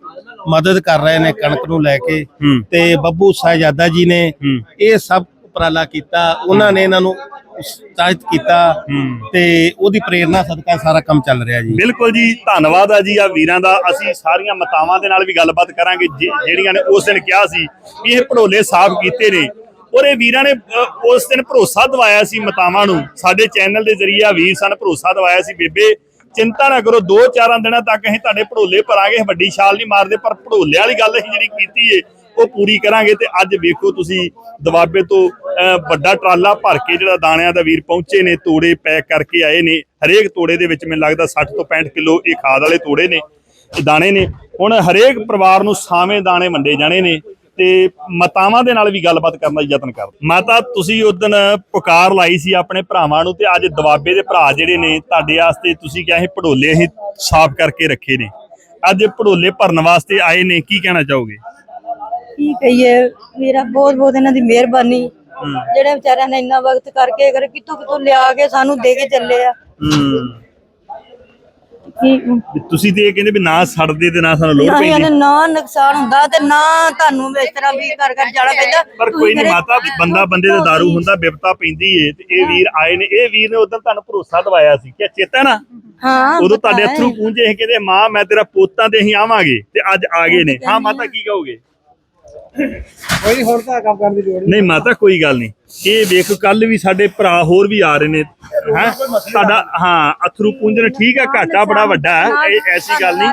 ਮਦਦ ਕਰ ਰਹੇ ਨੇ ਕਣਕ ਨੂੰ ਲੈ ਕੇ ਤੇ ਬੱਬੂ ਸਾਹਿਜਾਦਾ ਜੀ ਨੇ ਇਹ ਸਭ ਉਪਰਾਲਾ ਕੀਤਾ। ਉਹਨਾਂ ਨੇ ਇਹਨਾਂ ਨੂੰ ਉਤਸ਼ਾਹਿਤ ਕੀਤਾ ਤੇ ਉਹਦੀ ਪ੍ਰੇਰਣਾ ਸਦਕਾ ਸਾਰਾ ਕੰਮ ਚੱਲ ਰਿਹਾ ਜੀ। ਬਿਲਕੁਲ ਜੀ ਧੰਨਵਾਦ ਆ ਜੀ ਆ ਵੀਰਾਂ ਦਾ। ਅਸੀਂ ਸਾਰੀਆਂ ਮਤਾਵਾਂ ਦੇ ਨਾਲ ਵੀ ਗੱਲਬਾਤ ਕਰਾਂਗੇ ਜਿਹੜੀਆਂ ਨੇ ਉਸ ਦਿਨ ਕਿਹਾ ਸੀ ਵੀ ਇਹ ਭੜੋਲੇ ਸਾਫ਼ ਕੀਤੇ ਨੇ। ਔਰ ਇਹ ਵੀਰਾਂ ਨੇ ਉਸ ਦਿਨ ਭਰੋਸਾ ਦਵਾਇਆ ਸੀ ਮਤਾਵਾਂ ਨੂੰ। ਸਾਡੇ ਚੈਨਲ ਦੇ ਜ਼ਰੀਏ ਆ ਵੀਰ ਸਨ ਭਰੋਸਾ ਦਵਾਇਆ ਸੀ ਬੇਬੇ ਚਿੰਤਾ ਨਾ ਕਰੋ ਦੋ ਚਾਰਾਂ ਦਿਨਾਂ ਤੱਕ ਅਸੀਂ ਤੁਹਾਡੇ ਭੜੋਲੇ ਭਰਾਂਗੇ ਵੱਡੀ ਛਾਲ ਨਹੀਂ ਮਾਰਦੇ ਪਰ ਭੜੋਲੇ ਵਾਲੀ ਗੱਲ ਅਸੀਂ ਜਿਹੜੀ ਕੀਤੀ ਏ ਉਹ ਪੂਰੀ ਕਰਾਂਗੇ ਤੇ ਅੱਜ ਵੇਖੋ ਤੁਸੀਂ ਦਵਾਬੇ ਤੋਂ ਅਹ, ਵੱਡਾ ਟਰਾਲਾ ਭਰ ਕੇ ਜਿਹੜਾ ਦਾਣਿਆਂ ਦਾ ਵੀਰ ਪਹੁੰਚੇ ਨੇ ਤੋੜੇ ਪੈਕ ਕਰਕੇ ਆਏ ਨੇ। ਹਰੇਕ ਤੋੜੇ ਦੇ ਵਿੱਚ ਮੈਨੂੰ ਲੱਗਦਾ 60 ਤੋਂ 65 ਕਿਲੋ ਇਹ ਖਾਦ ਵਾਲੇ ਤੋੜੇ ਨੇ ਦਾਣੇ ਨੇ। ਹੁਣ ਹਰੇਕ ਪਰਿਵਾਰ ਨੂੰ ਸਾਵੇਂ ਦਾਣੇ ਵੰਡੇ ਜਾਣੇ ਨੇ ਤੇ ਮਾਤਾਵਾਂ ਦੇ ਨਾਲ ਵੀ ਗੱਲਬਾਤ ਕਰਨ ਦਾ ਯਤਨ ਕਰ। ਮਾਤਾ ਤੁਸੀਂ ਉਸ ਦਿਨ ਪੁਕਾਰ ਲਾਈ ਸੀ ਆਪਣੇ ਭਰਾਵਾਂ ਨੂੰ ਤੇ ਅੱਜ ਦਵਾਬੇ ਦੇ ਭਰਾ ਜਿਹੜੇ ਨੇ ਤੁਹਾਡੇ ਵਾਸਤੇ ਤੁਸੀਂ ਕਿਹਾ ਇਹ ਪੜੋਲੇ ਅਸੀਂ ਸਾਫ਼ ਕਰਕੇ ਰੱਖੇ ਨੇ। ਅੱਜ ਪੜੋਲੇ ਭਰਨ ਵਾਸਤੇ ਆਏ ਨੇ ਕੀ ਕਹਿਣਾ ਚਾਹੋਗੇ? ਕੀ ਕਹੀਏ? ਮੇਰਾ ਬਹੁਤ ਬਹੁਤ ਇਹਨਾਂ ਦੀ ਮਿਹਰਬਾਨੀ। ਜਿਹੜੇ ਵਿਚਾਰਿਆਂ ਨੇ ਇੰਨਾ ਵਕਤ ਕਰਕੇ ਅਗਰ ਕਿੱਥੋਂ ਕਿੱਥੋਂ ਲਿਆ ਕੇ ਸਾਨੂੰ ਦੇ ਕੇ ਚੱਲੇ ਆ। ਕੀ ਵੀ ਤੁਸੀਂ ਤੇ ਇਹ ਕਹਿੰਦੇ ਵੀ ਨਾ ਸੜਦੇ ਤੇ ਨਾ ਸਾਨੂੰ ਲੋੜ ਨਾ ਪੈਂਦੀ। ਇਹਨਾਂ ਨਾ ਨੁਕਸਾਨ ਹੁੰਦਾ ਤੇ ਨਾ ਤੁਹਾਨੂੰ ਇਸ ਤਰ੍ਹਾਂ ਵੀ ਕਰ ਕਰ ਜਾਣਾ ਪੈਂਦਾ। ਪਰ ਕੋਈ ਨਹੀਂ ਮਾਤਾ ਵੀ ਬੰਦਾ ਬੰਦੇ ਦੇ ਦਾਰੂ ਹੁੰਦਾ ਬਿਪਤਾ ਪੈਂਦੀ ਏ ਤੇ ਇਹ ਵੀਰ ਆਏ ਨੇ। ਇਹ ਵੀਰ ਨੇ ਉਦੋਂ ਤੁਹਾਨੂੰ ਭਰੋਸਾ ਦਵਾਇਆ ਸੀ। ਕਿ ਚੇਤਾ ਨਾ? ਹਾਂ ਉਦੋਂ ਪਤਾ ਤੁਹਾਡੇ ਹੈ। ਅਥਰੂ ਪੂੰਝੇ ਸੀ ਕਹਿੰਦੇ ਮਾਂ ਮੈਂ ਤੇਰਾ ਪੋਤਾ ਤੇ ਅਸੀਂ ਆਵਾਂਗੇ ਤੇ ਅੱਜ ਆ ਗਏ ਨੇ। ਹਾਂ ਮਾਤਾ ਕੀ ਕਹੋਗੇ? ਕੋਈ ਹੁਣ ਤਾਂ ਕੰਮ ਕਰਨ ਦੀ ਲੋੜ ਨਹੀਂ ਮਾਤਾ ਕੋਈ ਗੱਲ ਨਹੀਂ ਇਹ ਵੇਖ ਕੱਲ ਵੀ ਸਾਡੇ ਭਰਾ ਹੋਰ ਵੀ ਆ ਰਹੇ ਨੇ। ਹੈ? ਤੁਹਾਡਾ ਹਾਂ ਅਥਰੂ ਪੂੰਝਣ ਠੀਕ ਆ ਘਾਟਾ ਬੜਾ ਵੱਡਾ ਹੈ ਇਹ ਐਸੀ ਗੱਲ ਨਹੀਂ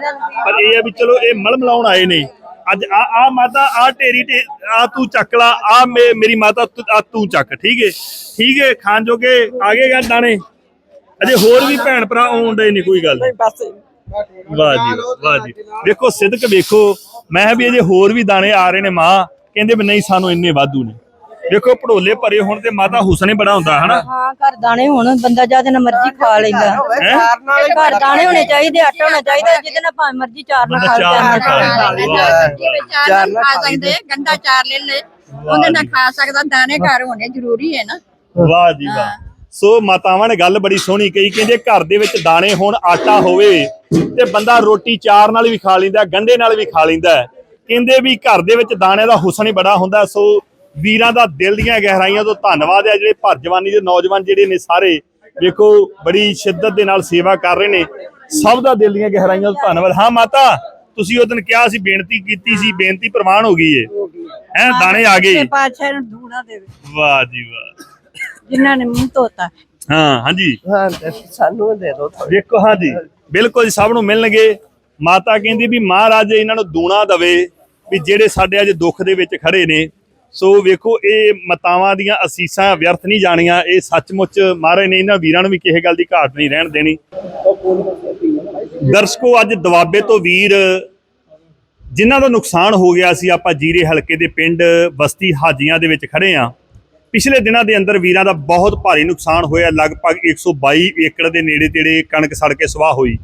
ਪਰ ਇਹ ਆ ਵੀ ਚਲੋ ਇਹ ਮਲ ਮਲਾਉਣ ਆਏ ਨੇ। ਅੱਜ ਆ ਆ ਮਾਤਾ ਆ ਢੇਰੀ ਤੇ ਆ ਤੂੰ ਚੱਕ ਲਾ ਆ ਮੇਰੀ ਮਾਤਾ ਤੂੰ- ਆ ਤੂੰ ਚੱਕ ਠੀਕ ਹੈ ਠੀਕ ਹੈ ਖਾਣ ਜੋਗੇ ਆਗੇ ਗਾ ਦਾਣੇ? ਅਜੇ ਹੋਰ ਵੀ ਭੈਣ ਭਰਾ ਆਉਣ ਦੇ ਨਹੀਂ ਕੋਈ ਗੱਲ ਵਾਹ ਜੀ ਵਾਹ, ਜੀ। ਵੇਖੋ ਸਿੱਧਕ ਵੇਖੋ ਮੈਂ ਵੀ ਅਜੇ ਹੋਰ ਵੀ ਦਾਣੇ ਆ ਰਹੇ ਨੇ ਮਾਂ। ਕਹਿੰਦੇ ਵੀ ਨਹੀਂ ਸਾਨੂੰ ਇੰਨੇ ਵਾਧੂ ਨੇ। ਵੇਖੋ ਭੜੋਲੇ ਭਰੇ ਹੋਣ ਤੇ ਮਾਤਾ ਹੁਸਨੇ ਬੜਾ ਹੁੰਦਾ ਹਨਾ? ਹਾਂ ਘਰ ਦਾਣੇ ਹੁਣ ਬੰਦਾ ਜਦ ਨਾ ਮਰਜ਼ੀ ਖਾ ਲੈਂਦਾ। ਹੈਂ? ਘਰ ਦਾਣੇ ਹੋਣੇ ਚਾਹੀਦੇ ਆਟਾ ਹੋਣਾ ਚਾਹੀਦਾ ਜਿਹਦੇ ਨਾਲ ਭਾਵੇਂ ਮਰਜ਼ੀ ਚਾਰ ਨਾਲ ਖਾ ਲੈਂਦਾ। ਚਾਰ ਨਾਲ ਖਾ ਸਕਦੇ ਗੰਦਾ ਚਾਰ ਲੈ ਲੈ ਉਹਦੇ ਨਾਲ ਖਾ ਸਕਦਾ ਦਾਣੇ ਘਰ ਹੋਣੇ ਜ਼ਰੂਰੀ ਹੈ ਨਾ। ਵਾਹ ਜੀ ਵਾਹ। ਸੋ ਮਾਤਾਵਾਂ ਨੇ ਗੱਲ ਬੜੀ ਸੋਹਣੀ ਕਹੀ ਕਹਿੰਦੇ ਘਰ ਦੇ ਵਿੱਚ ਦਾਣੇ ਹੋਣ ਆਟਾ ਹੋਵੇ ਤੇ ਬੰਦਾ ਰੋਟੀ ਚਾਰ ਨਾਲ ਵੀ ਖਾ ਲੈਂਦਾ ਗੰਢੇ ਨਾਲ ਵੀ ਖਾ ਲੈਂਦਾ। ਕਹਿੰਦੇ ਵੀ ਘਰ ਦੇ ਵਿੱਚ ਦਾਣੇ ਦਾ ਹੁਸਨ ਹੀ ਬੜਾ ਹੁੰਦਾ ਸੋ ਵੀਰਾਂ ਦਾ ਦਿਲ ਦੀਆਂ ਗਹਿਰਾਈਆਂ ਤੋਂ ਧੰਨਵਾਦ ਹੈ। ਜਿਹੜੇ ਭਰ ਜਵਾਨੀ ਦੇ ਨੌਜਵਾਨ ਜਿਹੜੇ ਨੇ ਸਾਰੇ ਵੇਖੋ ਬੜੀ ਸ਼ਿੱਦਤ ਦੇ ਨਾਲ ਸੇਵਾ ਕਰ ਰਹੇ ਨੇ। ਸਭ ਦਾ ਦਿਲ ਦੀਆਂ ਗਹਿਰਾਈਆਂ ਤੋਂ ਧੰਨਵਾਦ। ਹਾਂ ਮਾਤਾ ਤੁਸੀਂ ਉਹ ਦਿਨ ਕਿਹਾ ਸੀ ਬੇਨਤੀ ਕੀਤੀ ਸੀ ਬੇਨਤੀ ਪ੍ਰਵਾਨ ਹੋ ਗਈ ਏ। ਹੈ ਦਾਣੇ ਆ ਗਏ। ਪਾਛੇ ਨੂੰ ਧੂਣਾ ਦੇਵੇ। ਵਾਹ ਜੀ ਵਾਹ। ਜਿਨ੍ਹਾਂ ਨੇ ਮੂੰਹ ਧੋਤਾ। ਹਾਂ ਹਾਂਜੀ। ਹਾਂ ਸਾਨੂੰ ਦੇ ਦੋ ਦੇਖੋ ਹਾਂਜੀ। ਬਿਲਕੁਲ ਜੀ, ਸਭ ਨੂੰ ਮਿਲਣਗੇ। ਮਾਤਾ ਕਹਿੰਦੀ ਵੀ ਮਹਾਰਾਜ ਇਹਨਾਂ ਨੂੰ ਦੂਣਾ ਦਵੇ ਵੀ ਜਿਹੜੇ ਸਾਡੇ ਅੱਜ ਦੁੱਖ ਦੇ ਵਿੱਚ ਖੜੇ ਨੇ। ਸੋ ਵੇਖੋ ਇਹ ਮਤਾਵਾਂ ਦੀਆਂ ਅਸੀਸਾਂ ਵਿਅਰਥ ਨਹੀਂ ਜਾਣੀਆਂ। ਇਹ ਸੱਚਮੁੱਚ ਮਹਾਰਾਜ ਨੇ ਇਹਨਾਂ ਵੀਰਾਂ ਨੂੰ ਵੀ ਕਿਸੇ ਗੱਲ ਦੀ ਘਾਟ ਨਹੀਂ ਰਹਿਣ ਦੇਣੀ। ਦਰਸ਼ਕੋ ਅੱਜ ਦਵਾਬੇ ਤੋਂ ਵੀਰ ਜਿਨ੍ਹਾਂ ਦਾ ਨੁਕਸਾਨ ਹੋ ਗਿਆ ਸੀ ਆਪਾਂ ਜੀਰੇ ਹਲਕੇ ਦੇ ਪਿੰਡ ਬਸਤੀ ਹਾਜੀਆਂ ਦੇ ਵਿੱਚ ਖੜੇ ਆ। ਪਿਛਲੇ ਦਿਨਾਂ ਦੇ ਅੰਦਰ ਵੀਰਾਂ ਦਾ ਬਹੁਤ ਭਾਰੀ ਨੁਕਸਾਨ ਹੋਇਆ। ਲਗਭਗ 122 ਏਕੜ ਦੇ ਨੇੜੇ ਤੇੜੇ ਕਣਕ ਸੜ ਕੇ ਸਵਾਹ ਹੋਈ।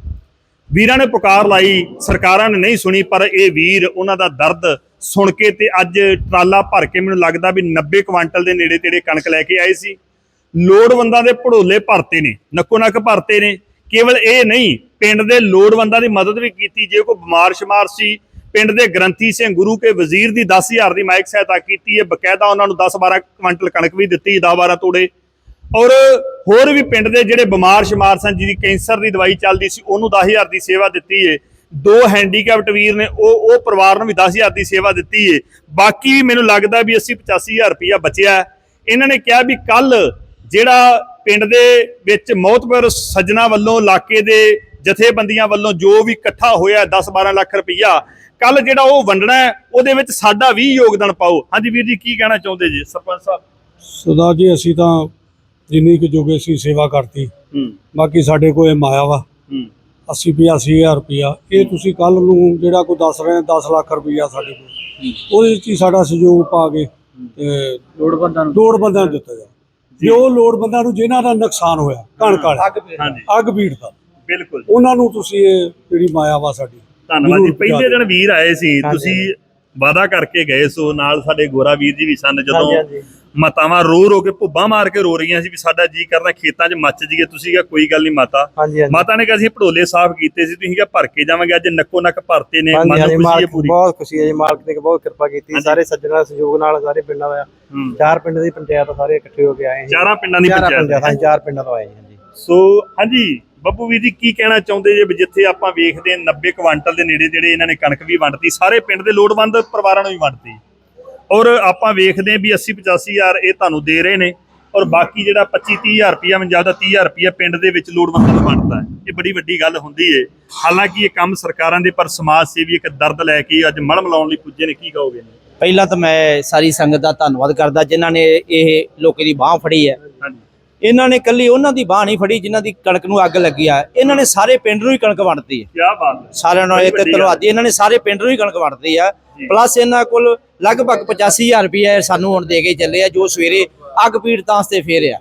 ਵੀਰਾਂ ਨੇ ਪੁਕਾਰ ਲਾਈ, ਸਰਕਾਰਾਂ ਨੇ ਨਹੀਂ ਸੁਣੀ, ਪਰ ਇਹ ਵੀਰ ਉਹਨਾਂ ਦਾ ਦਰਦ ਸੁਣ ਕੇ ਤੇ ਅੱਜ ਟਰਾਲਾ ਭਰ ਕੇ ਮੈਨੂੰ ਲੱਗਦਾ ਵੀ 90 ਕੁਆਂਟਲ ਦੇ ਨੇੜੇ ਤੇੜੇ ਕਣਕ ਲੈ ਕੇ ਆਏ ਸੀ। ਲੋੜਵੰਦਾਂ ਦੇ ਭੜੋਲੇ ਭਰਤੇ ਨੇ, ਨੱਕੋ ਨੱਕ ਭਰਤੇ ਨੇ। ਕੇਵਲ ਇਹ ਨਹੀਂ, ਪਿੰਡ ਦੇ ਲੋੜਵੰਦਾਂ ਦੀ ਮਦਦ ਵੀ ਕੀਤੀ। ਜੇ ਕੋਈ ਬਿਮਾਰ ਸ਼ਮਾਰ ਸੀ ਪਿੰਡ ਦੇ ਗ੍ਰੰਥੀ ਸਿੰਘ ਗੁਰੂ ਕੇ ਵਜ਼ੀਰ ਦੀ 10000 ਦੀ ਮਾਇਕ ਸਹਾਇਤਾ ਕੀਤੀ ਹੈ, ਬਕਾਇਦਾ ਉਹਨਾਂ ਨੂੰ 10-12 ਕੁਇੰਟਲ ਕਣਕ ਵੀ ਦਿੱਤੀ 10-12 ਤੋੜੇ। ਔਰ ਹੋਰ ਵੀ ਪਿੰਡ ਦੇ ਜਿਹੜੇ ਬਿਮਾਰ ਸ਼ਮਾਰ ਸਨ, ਜਿਹਦੀ ਕੈਂਸਰ ਦੀ ਦਵਾਈ ਚੱਲਦੀ ਸੀ, ਉਹਨੂੰ 10000 ਦੀ ਸੇਵਾ ਦਿੱਤੀ ਏ। ਦੋ ਹੈਂਡੀਕੈਪਟ ਵੀਰ ਨੇ, ਉਹ ਉਹ ਪਰਿਵਾਰ ਨੂੰ ਵੀ 10000 ਦੀ ਸੇਵਾ ਦਿੱਤੀ ਏ। ਬਾਕੀ ਮੈਨੂੰ ਲੱਗਦਾ ਵੀ 80 85000 ਰੁਪਇਆ ਬਚਿਆ ਇਹਨਾਂ ਨੇ ਕਿਹਾ ਵੀ ਕੱਲ ਜਿਹੜਾ ਪਿੰਡ ਦੇ ਵਿੱਚ ਮੌਤਪੁਰ ਸੱਜਣਾ ਵੱਲੋਂ, ਇਲਾਕੇ ਦੇ ਜਥੇਬੰਦੀਆਂ ਵੱਲੋਂ ਜੋ ਵੀ ਇਕੱਠਾ ਹੋਇਆ 10-12 ਲੱਖ ਰੁਪਇਆ ਕੱਲ ਜਿਹੜਾ ਉਹ ਵੰਡਣਾ ਹੈ ਉਹਦੇ ਵਿੱਚ ਸਾਡਾ ਵੀ ਯੋਗਦਾਨ ਪਾਓ। ਹਾਂਜੀ ਵੀਰ ਜੀ ਕੀ ਕਹਿਣਾ ਚਾਹੁੰਦੇ ਜੀ ਸਰਪੰਚ ਸਾਹਿਬ? ਸਦਾ ਜੀ ਅਸੀਂ ਤਾਂ ਜਿੰਨੀ ਕੁ ਜੋਗੇ ਸੀ ਸੇਵਾ ਕਰਤੀ। ਹੂੰ। ਬਾਕੀ ਸਾਡੇ ਕੋਲ ਇਹ ਮਾਇਆ ਵਾ। ਹੂੰ। 80 85000 ਰੁਪਇਆ। ਇਹ ਤੁਸੀਂ ਕੱਲ ਨੂੰ ਜਿਹੜਾ ਕੋਈ ਦੱਸ ਰਹੇ 10 ਲੱਖ ਰੁਪਇਆ ਸਾਡੇ ਕੋਲ। ਉਹਦੇ ਵਿੱਚ ਹੀ ਸਾਡਾ ਸਹਿਯੋਗ ਪਾ ਕੇ ਤੇ ਲੋੜਵੰਦਾਂ ਨੂੰ ਲੋੜ ਬੰਦਿਆਂ ਨੂੰ ਦਿੱਤਾ ਜਾ। ਜੇ ਉਹ ਲੋੜ ਬੰਦਿਆਂ ਨੂੰ ਜਿਨ੍ਹਾਂ ਦਾ ਨੁਕਸਾਨ ਹੋਇਆ ਕਣਕ ਵਾਲੇ ਅੱਗ ਬੀੜ ਦਾ। ਬਿਲਕੁਲ ਉਹਨਾਂ ਨੂੰ ਤੁਸੀਂ ਇਹ ਜਿਹੜੀ ਮਾਇਆ ਵਾ ਸਾਡੀ ਧੰਨਵਾਦ ਜੀ। ਜ਼ਰੂਰ ਪਹਿਲੇ ਦਿਨ ਵੀਰ ਆਏ ਸੀ ਤੁਸੀਂ ਵਾਦਾ ਕਰਕੇ ਗਏ ਸੋ ਨਾਲ ਸਾਡੇ ਗੋਰਾ ਵੀਰ ਜੀ ਵੀ ਸਨ ਜਦੋਂ ਮਾਤਾਵਾਂ ਰੋ ਰੋ ਕੇ ਭੁੱਬਾਂ ਮਾਰ ਕੇ ਰੋ ਰਹੀਆਂ ਸੀ ਵੀ ਸਾਡਾ ਜੀ ਕਰਦਾ ਖੇਤਾਂ 'ਚ ਮੱਚ ਜੀਏ ਤੁਸੀਂ ਕਿਹਾ ਕੋਈ ਗੱਲ ਨਹੀਂ ਮਾਤਾ। ਹਾਂਜੀ ਮਾਤਾ ਨੇ ਕਿਹਾ ਅਸੀਂ ਭੜੋਲੇ ਸਾਫ਼ ਕੀਤੇ ਸੀ ਤੁਸੀਂ ਕਿਹਾ ਭਰ ਕੇ ਜਾਵਾਂਗੇ ਅੱਜ ਨੱਕੋ ਨੱਕ ਭਰਤੇ ਨੇ ਹਾਂਜੀ ਮਨ ਹਾਂਜੀ ਖੁਸ਼ੀ ਹੈ ਮਾਲਕ ਪੂਰੀ। ਬਹੁਤ ਖੁਸ਼ੀ ਹੈ ਜੀ ਮਾਲਕ ਨੇ ਬਹੁਤ ਕਿਰਪਾ ਕੀਤੀ ਹਾਂਜੀ। ਸਾਰੇ ਸੱਜਣਾਂ ਦੇ ਸਹਿਯੋਗ ਨਾਲ ਸਾਰੇ ਪਿੰਡਾਂ ਦਾ ਹੂੰ। ਚਾਰ ਪਿੰਡ ਦੀ ਪੰਚਾਇਤ ਸਾਰੇ ਇਕੱਠੇ ਹੋ ਕੇ ਆਏ ਸੀ। ਚਾਰਾਂ ਪਿੰਡਾਂ ਦੀ ਚਾਰਾਂ ਪੰਚਾਇਤ ਹਾਂਜੀ, ਚਾਰ ਪਿੰਡਾਂ ਤੋਂ ਆਏ ਜੀ ਹਾਂਜੀ। ਸੋ ਹਾਂਜੀ। ਬੱਬੂ ਵੀਰ ਜੀ ਕੀ ਕਹਿਣਾ ਚਾਹੁੰਦੇ ਜੇ ਵੀ ਜਿੱਥੇ ਆਪਾਂ ਵੇਖਦੇ ਹਾਂ 90 ਕੁਆਂਟਲ ਦੇ ਨੇੜੇ ਜਿਹੜੇ ਇਹਨਾਂ ਨੇ ਕਣਕ ਵੀ ਵੰਡਤੀ ਸਾਰੇ ਪਿੰਡ ਦੇ ਲੋੜਵੰਦ ਪਰਿਵਾਰਾਂ ਨੂੰ ਵੀ ਵੰਡਤੀ। ਔਰ ਆਪਾਂ ਵੇਖਦੇ ਵੀ 80 85000 ਇਹ ਤੁਹਾਨੂੰ ਦੇ ਰਹੇ ਨੇ ਔਰ ਬਾਕੀ ਜਿਹੜਾ 25 30000 ਰੁਪਇਆ ਮੈਨੂੰ ਜ਼ਿਆਦਾ 30000 ਰੁਪਇਆ ਪਿੰਡ ਦੇ ਵਿੱਚ ਲੋੜਵੰਦਾਂ ਨੂੰ ਵੰਡਦਾ ਹੈ। ਇਹ ਬੜੀ ਵੱਡੀ ਗੱਲ ਹੁੰਦੀ ਏ। ਹਾਲਾਂਕਿ ਇਹ ਕੰਮ ਸਰਕਾਰਾਂ ਦੇ ਪਰ ਸਮਾਜ ਸੇਵੀ ਇੱਕ ਦਰਦ ਲੈ ਕੇ ਅੱਜ ਮਲਮ ਲਾਉਣ ਲਈ ਪੁੱਜੇ ਨੇ ਕੀ ਕਹੋਗੇ? ਪਹਿਲਾਂ ਤਾਂ ਮੈਂ ਸਾਰੀ ਸੰਗਤ ਦਾ ਧੰਨਵਾਦ ਕਰਦਾ ਜਿਨ੍ਹਾਂ ਨੇ ਇਹ ਲੋਕੇ ਦੀ ਬਾਹ ਫੜੀ ਹੈ। ਇਹਨਾਂ ਨੇ ਕੱਲੀ ਉਹਨਾਂ ਦੀ ਬਾਹ ਨਹੀਂ ਫੜੀ ਜਿਨ੍ਹਾਂ ਦੀ ਕਣਕ ਨੂੰ ਅੱਗ ਲੱਗੀ ਆ। ਇਹਨਾਂ ਨੇ ਸਾਰੇ ਪਿੰਡ ਨੂੰ ਹੀ ਕਣਕ ਵੰਡਤੀ ਹੈ। ਕੀ ਬਾਤ ਹੈ। ਸਾਰਿਆਂ ਨੂੰ ਇੱਕ। ਧੰਨਵਾਦੀ ਇਹਨਾਂ ਨੇ ਸਾਰੇ ਪਿੰਡ ਨੂੰ ਹੀ ਕਣਕ ਵੰਡਤੀ ਆ। ਜੀ। ਪਲੱਸ ਇਹਨਾਂ ਕੋਲ ਲਗਭਗ 85000 ਰੁਪਏ ਸਾਨੂੰ ਹੁਣ ਦੇ ਕੇ ਚੱਲੇ ਆ ਜੋ ਸਵੇਰੇ ਅੱਗ ਪੀੜਤਾਂ ਵਾਸਤੇ ਫੇਰ ਆ।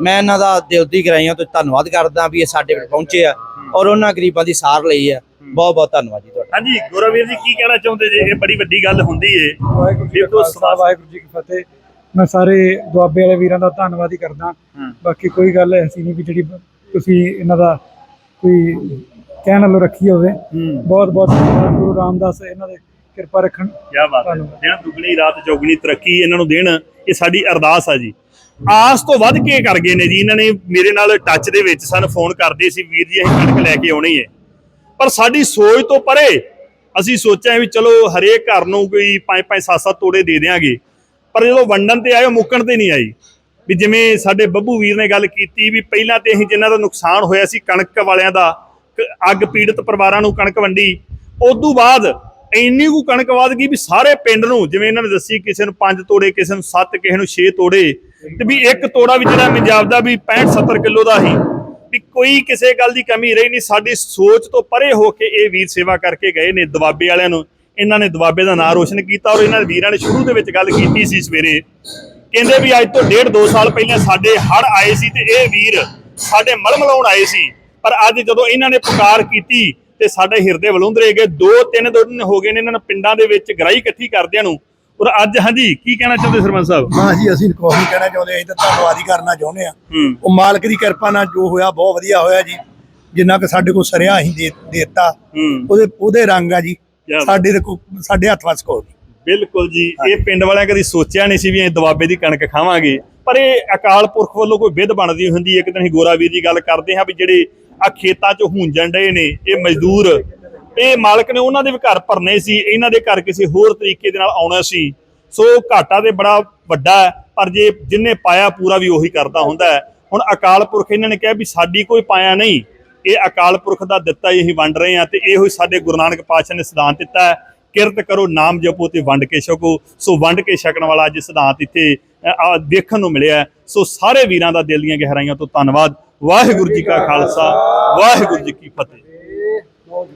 ਮੈਂ ਇਹਨਾਂ ਦਾ ਦਿਲ ਦੀ ਗਰਾਈਆਂ ਤੋਂ ਧੰਨਵਾਦ ਕਰਦਾ ਵੀ ਇਹ ਸਾਡੇ ਕੋਲ ਪਹੁੰਚੇ ਆ ਔਰ ਉਹਨਾਂ ਗਰੀਬਾਂ ਦੀ ਸਾਰ ਲਈ ਆ। ਬਹੁਤ ਬਹੁਤ ਧੰਨਵਾਦ ਜੀ ਤੁਹਾਡਾ। ਹਾਂਜੀ ਗੌਰਵੀਰ ਜੀ ਕੀ ਕਹਿਣਾ ਚਾਹੁੰਦੇ ਜੇ? ਇਹ ਬੜੀ ਵੱਡੀ ਗੱਲ ਹੁੰਦੀ ਏ। ਵਾਹਿਗੁਰੂ ਜੀ ਕਾ ਦੇਖੋ ਖਾਲਸਾ ਵਾਹਿਗੁਰੂ ਜੀ ਕੀ ਫਤਿਹ। ਮੈਂ ਸਾਰੇ ਦੁਆਬੇ ਵਾਲੇ ਵੀਰਾਂ ਦਾ ਧੰਨਵਾਦ ਹੀ ਕਰਦਾ। ਬਾਕੀ ਕੋਈ ਗੱਲ ਐਸੀ ਨਹੀਂ ਵੀ ਜਿਹੜੀ ਤੁਸੀਂ ਇਹਨਾਂ ਦਾ ਕੋਈ ਕਹਿਣ ਨਾਲੋਂ ਰੱਖੀ ਹੋਵੇ। ਬਹੁਤ ਬਹੁਤ ਧੰਨਵਾਦ। ਗੁਰੂ ਰਾਮਦਾਸ ਇਹਨਾਂ ਦੇ ਕਿਰਪਾ ਰੱਖਣ। ਕੀ ਬਾਤ ਹੈ। ਦਿਨ ਦੁਗਣੀ ਰਾਤ ਚੌਗਣੀ ਤਰੱਕੀ ਇਹਨਾਂ ਨੂੰ ਦੇਣ ਇਹ ਸਾਡੀ ਅਰਦਾਸ ਆ ਜੀ। ਆਸ ਤੋਂ ਵੱਧ ਕੇ ਕਰ ਗਏ ਨੇ ਜੀ। ਇਹਨਾਂ ਨੇ ਮੇਰੇ ਨਾਲ ਟੱਚ ਦੇ ਵਿੱਚ ਸਨ ਫੋਨ ਕਰਦੇ ਸੀ ਵੀਰ ਜੀ ਅਸੀਂ ਕਣਕ ਲੈ ਕੇ ਆਉਣੀ ਹੈ ਪਰ ਸਾਡੀ ਸੋਚ ਤੋਂ ਪਰੇ ਅਸੀਂ ਸੋਚਿਆ ਵੀ ਚਲੋ ਹਰੇਕ ਘਰ ਨੂੰ ਕੋਈ 5-5 7-7 ਤੋੜੇ ਦੇ ਦੇਾਂਗੇ ਪਰ ਜਦੋਂ ਵੰਡਣ ਤੇ ਆਏ, ਉਹ ਮੁੱਕਣ ਤੇ ਨਹੀਂ ਆਈ। ਵੀ ਜਿਵੇਂ ਸਾਡੇ ਬੱਬੂ ਵੀਰ ਨੇ ਗੱਲ ਕੀਤੀ ਵੀ ਪਹਿਲਾਂ ਤੇ ਅਸੀਂ ਜਿਨ੍ਹਾਂ ਦਾ ਨੁਕਸਾਨ ਹੋਇਆ ਸੀ ਕਣਕ ਵਾਲਿਆਂ ਦਾ ਅੱਗ ਪੀੜਤ ਪਰਿਵਾਰਾਂ ਨੂੰ ਕਣਕ ਵੰਡੀ, ਉਦੋਂ ਬਾਅਦ ਇੰਨੀ ਕੁ ਕਣਕ ਵਧ ਗਈ ਵੀ ਸਾਰੇ ਪਿੰਡ ਨੂੰ, ਜਿਵੇਂ ਇਹਨਾਂ ਨੇ ਦੱਸੀ ਕਿਸੇ ਨੂੰ 5 ਤੋੜੇ, ਕਿਸੇ ਨੂੰ 7 ਕਿਸੇ ਨੂੰ 6 ਤੋੜੇ, ਤੇ ਵੀ ਇੱਕ ਤੋੜਾ ਵੀ ਜਿਹੜਾ ਪੰਜਾਬ ਦਾ ਵੀ 65 70 ਕਿਲੋ ਦਾ ਸੀ। ਵੀ ਕੋਈ ਕਿਸੇ ਗੱਲ ਦੀ ਕਮੀ ਰਹੀ ਨਹੀਂ, ਸਾਡੀ ਸੋਚ ਤੋਂ ਪਰੇ ਹੋ ਕੇ ਇਹ ਵੀਰ ਸੇਵਾ ਕਰਕੇ ਗਏ ਨੇ, ਦਵਾਬੇ ਵਾਲਿਆਂ ਨੂੰ। ਇਹਨਾਂ ਨੇ ਦਵਾਬੇ ਦਾ ਨਾਂ ਰੋਸ਼ਨ ਕੀਤਾ ਔਰ ਇਹਨਾਂ ਵੀਰਾਂ ਨੇ ਸ਼ੁਰੂ ਦੇ ਵਿੱਚ ਗੱਲ ਕੀਤੀ ਸੀ ਸਵੇਰੇ। ਕਹਿੰਦੇ ਵੀ ਅੱਜ ਤੋਂ ਡੇਢ ਦੋ ਸਾਲ ਪਹਿਲਾਂ ਸਾਡੇ ਹੜ ਆਏ ਸੀ ਤੇ ਇਹ ਵੀਰ ਸਾਡੇ ਮਲਮ ਲਾਉਣ ਆਏ ਸੀ। ਪਰ ਅੱਜ ਜਦੋਂ ਇਹਨਾਂ ਨੇ ਪੁਕਾਰ ਕੀਤੀ ਤੇ ਸਾਡੇ ਹਿਰਦੇ ਵਲੁੰਦਰੇ ਗਏ ਦੋ ਤਿੰਨ ਦਿਨ ਹੋ ਗਏ ਨੇ ਇਹਨਾਂ ਨੇ ਪਿੰਡਾਂ ਦੇ ਵਿੱਚ ਗਰਾਈ ਇਕੱਠੀ ਕਰਦਿਆਂ ਨੂੰ। ਔਰ ਅੱਜ ਹਾਂਜੀ ਕੀ ਕਹਿਣਾ ਚਾਹੁੰਦੇ ਸਰਪੰਚ ਸਾਹਿਬ? ਨਾ ਜੀ ਅਸੀਂ ਕੋਈ ਨਹੀਂ ਕਹਿਣਾ ਚਾਹੁੰਦੇ ਅਸੀਂ ਤਾਂ ਧੰਨਵਾਦ ਹੀ ਕਰਨਾ ਚਾਹੁੰਦੇ ਆ ਹੂੰ। ਉਹ ਮਾਲਕ ਦੀ ਕਿਰਪਾ ਨਾਲ ਜੋ ਹੋਇਆ ਬਹੁਤ ਵਧੀਆ ਹੋਇਆ ਜੀ। ਜਿੰਨਾ ਕਿ ਸਾਡੇ ਕੋਲ ਸਰਿਆ ਅਸੀਂ ਦੇ ਦਿੱਤਾ। ਹੂੰ। ਉਹਦੇ ਉਹਦੇ ਰੰਗ ਆ ਜੀ। ਬਾਤ। ਸਾਡੇ ਦੇ ਕੋ- ਸਾਡੇ ਹੱਥ ਵਸ ਕੋਲ ਬਿਲਕੁਲ ਜੀ ਇਹ ਪਿੰਡ ਵਾਲਿਆਂ ਕਦੀ ਸੋਚਿਆ ਨਹੀਂ ਸੀ ਵੀ ਅਸੀਂ ਦਵਾਬੇ ਦੀ ਕਣਕ ਖਾਵਾਂਗੇ। ਪਰ ਇਹ ਅਕਾਲ ਪੁਰਖ ਵੱਲੋਂ ਕੋਈ ਵਿਧ ਬਣਦੀ ਹੁੰਦੀ ਇੱਕ ਦਿਨ ਅਸੀਂ ਗੋਰਾ ਵੀਰ ਦੀ ਗੱਲ ਕਰਦੇ ਹਾਂ ਵੀ ਜਿਹੜੇ ਆ ਖੇਤਾਂ 'ਚ ਹੁੰਜਣ ਡਏ ਨੇ ਇਹ ਮਜ਼ਦੂਰ ਇਹ ਮਾਲਕ ਨੇ ਉਹਨਾਂ ਦੇ ਵੀ ਘਰ ਭਰਨੇ ਸੀ ਇਹਨਾਂ ਦੇ ਘਰ ਕਿਸੇ ਹੋਰ ਤਰੀਕੇ ਦੇ ਨਾਲ ਆਉਣਾ ਸੀ। ਸੋ ਘਾਟਾ ਤੇ ਬੜਾ ਵੱਡਾ ਹੈ ਪਰ ਜੇ ਜਿੰਨੇ ਪਾਇਆ ਪੂਰਾ ਵੀ ਉਹੀ ਕਰਦਾ ਹੁੰਦਾ ਹੈ। ਹੁਣ ਅਕਾਲ ਪੁਰਖ ਇਹਨਾਂ ਨੇ ਕਿਹਾ ਵੀ ਸਾਡੀ ਕੋਈ ਪਾਇਆ ਨਹੀਂ। ਇਹ ਅਕਾਲ ਪੁਰਖ ਦਾ ਦਿੱਤਾ ਹੀ ਅਸੀਂ ਵੰਡ ਰਹੇ ਹਾਂ ਤੇ ਇਹੋ ਹੀ ਸਾਡੇ ਗੁਰੂ ਨਾਨਕ ਪਾਤਸ਼ਾਹ ਨੇ ਸਿਧਾਂਤ ਦਿੱਤਾ ਹੈ ਕਿਰਤ ਕਰੋ ਨਾਮ ਜਪੋ ਤੇ ਵੰਡ ਕੇ ਛਕੋ। ਸੋ ਵੰਡ ਕੇ ਛਕਣ ਵਾਲਾ ਅੱਜ ਸਿਧਾਂਤ ਇੱਥੇ ਅ, ਦੇਖਣ ਨੂੰ ਮਿਲਿਆ ਸੋ ਸਾਰੇ ਵੀਰਾਂ ਦਾ ਦਿਲ ਦੀਆਂ ਗਹਿਰਾਈਆਂ ਤੋਂ ਧੰਨਵਾਦ। ਵਾਹਿਗੁਰੂ ਜੀ ਕਾ ਖਾਲਸਾ ਵਾਹਿਗੁਰੂ ਜੀ ਕੀ ਫਤਿਹ।